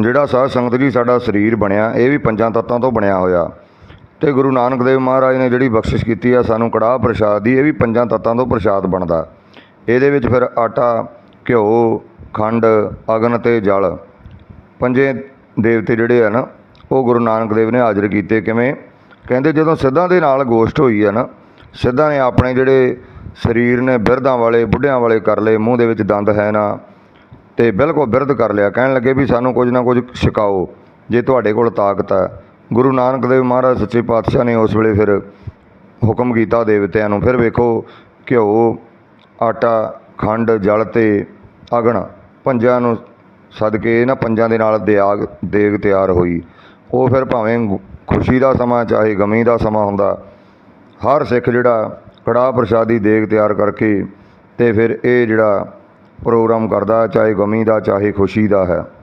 ਜਿਹੜਾ ਸਾਧ ਸੰਗਤ ਜੀ ਸਾਡਾ ਸਰੀਰ ਬਣਿਆ, ਇਹ ਵੀ ਪੰਜਾਂ ਤੱਤਾਂ ਤੋਂ ਬਣਿਆ ਹੋਇਆ। ਤੇ ਗੁਰੂ ਨਾਨਕ ਦੇਵ ਮਹਾਰਾਜ ਨੇ ਜਿਹੜੀ ਬਖਸ਼ਿਸ਼ ਕੀਤੀ ਆ, ਸਾਨੂੰ ਕੜਾਹ ਪ੍ਰਸ਼ਾਦ ਦੀ, ਇਹ ਵੀ ਪੰਜਾਂ ਤੱਤਾਂ ਤੋਂ ਪ੍ਰਸ਼ਾਦ ਬਣਦਾ। ਇਹਦੇ ਵਿੱਚ ਫਿਰ ਆਟਾ, ਘਿਓ, ਖੰਡ, ਅਗਨ ਤੇ ਜਲ, ਪੰਜੇ ਦੇਵਤੇ ਜਿਹੜੇ ਆ ਨਾ, ਉਹ ਗੁਰੂ ਨਾਨਕ ਦੇਵ ਨੇ ਹਾਜ਼ਰ ਕੀਤੇ। ਕਿਵੇਂ? ਕਹਿੰਦੇ ਜਦੋਂ ਸਿੱਧਾਂ ਦੇ ਨਾਲ ਗੋਸ਼ਟ ਹੋਈ ਆ ਨਾ, ਸਿੱਧਾਂ ਨੇ ਆਪਣੇ ਜਿਹੜੇ ਸਰੀਰ ਨੇ ਬਿਰਧਾਂ ਵਾਲੇ, ਬੁੱਢਿਆਂ ਵਾਲੇ ਕਰ ਲਏ, ਮੂੰਹ ਦੇ ਵਿੱਚ ਦੰਦ ਹੈ ਨਾ ਤੇ ਬਿਲਕੁਲ ਬਿਰਧ ਕਰ ਲਿਆ। ਕਹਿਣ ਲੱਗੇ ਵੀ ਸਾਨੂੰ ਕੁਝ ਨਾ ਕੁਝ ਛਕਾਓ ਜੇ ਤੁਹਾਡੇ ਕੋਲ ਤਾਕਤ ਹੈ। ਗੁਰੂ ਨਾਨਕ ਦੇਵ ਮਹਾਰਾਜ ਸੱਚੇ ਪਾਤਸ਼ਾਹ ਨੇ ਉਸ ਵੇਲੇ ਫਿਰ ਹੁਕਮ ਕੀਤਾ ਦੇਵਤਿਆਂ ਨੂੰ। ਫਿਰ ਵੇਖੋ, ਘਿਓ, ਆਟਾ, ਖੰਡ, ਜਲ ਤੇ ਅਗਣ ਪੰਜਾਂ ਨੂੰ ਸਦਕੇ ਇਹਨਾਂ ਪੰਜਾਂ ਦੇ ਨਾਲ ਦਿਆਗ, ਦੇਗ ਤਿਆਰ ਹੋਈ। ਉਹ ਫਿਰ ਭਾਵੇਂ ਖੁਸ਼ੀ ਦਾ ਸਮਾਂ, ਚਾਹੇ ਗਮੀ ਦਾ ਸਮਾਂ ਹੁੰਦਾ, ਹਰ ਸਿੱਖ ਜਿਹੜਾ ਕੜਾਹ ਪ੍ਰਸ਼ਾਦੀ ਦੇਗ ਤਿਆਰ ਕਰਕੇ ਤੇ ਫਿਰ ਇਹ ਜਿਹੜਾ ਪ੍ਰੋਗਰਾਮ ਕਰਦਾ ਚਾਹੇ ਗਮੀ ਦਾ ਚਾਹੇ ਖੁਸ਼ੀ ਦਾ ਹੈ।